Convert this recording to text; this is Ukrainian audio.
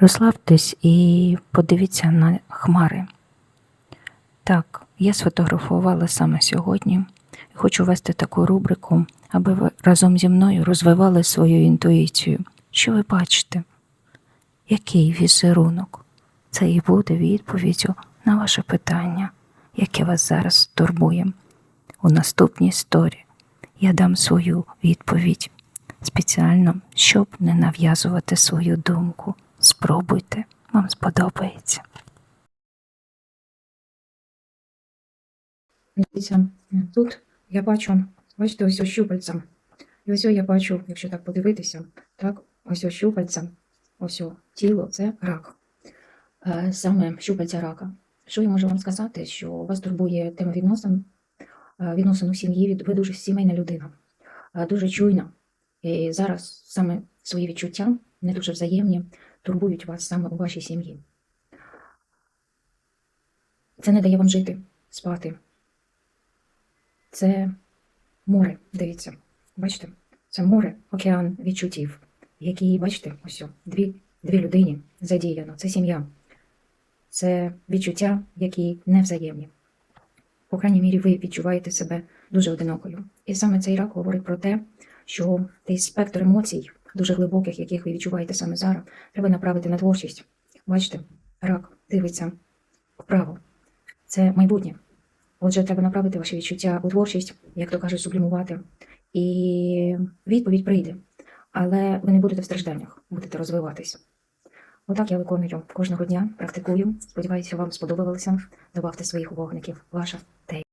Розслабтесь і подивіться на хмари. Так, я сфотографувала саме сьогодні. Хочу вести таку рубрику, аби ви разом зі мною розвивали свою інтуїцію. Що ви бачите? Який візерунок? Це і буде відповіддю на ваше питання, яке вас зараз турбує. У наступній історії я дам свою відповідь спеціально, щоб не нав'язувати свою думку. Спробуйте, вам сподобається. Дивіться, тут я бачу, бачите, ось щупальця. І ось я бачу, якщо так подивитися, так, ось ось ось тіло це рак. Е, Саме щупальця рака. Що я можу вам сказати, що вас турбує тема відносин, е, відносин у сім'ї, ви дуже сімейна людина, е, дуже чуйна. І зараз саме свої відчуття, не дуже взаємні, турбують вас саме у вашій сім'ї. Це не дає вам жити, спати, це море, дивіться. Бачите? Це море, океан відчуттів, які, бачите, ось дві, дві людині задіяно. Це сім'я. Це відчуття, які невзаємні. По крайній мірі, ви відчуваєте себе дуже одинокою. І саме цей рак говорить про те, що той спектр емоцій, дуже глибоких, яких ви відчуваєте саме зараз, треба направити на творчість. Бачите, рак дивиться вправо. Це майбутнє. Отже, треба направити ваші відчуття у творчість, як то кажуть, сублімувати. І відповідь прийде. Але ви не будете в стражданнях, будете розвиватися. Отак я виконую кожного дня, практикую. Сподіваюся, вам сподобалося. Добавте своїх вогників. Ваша Тея.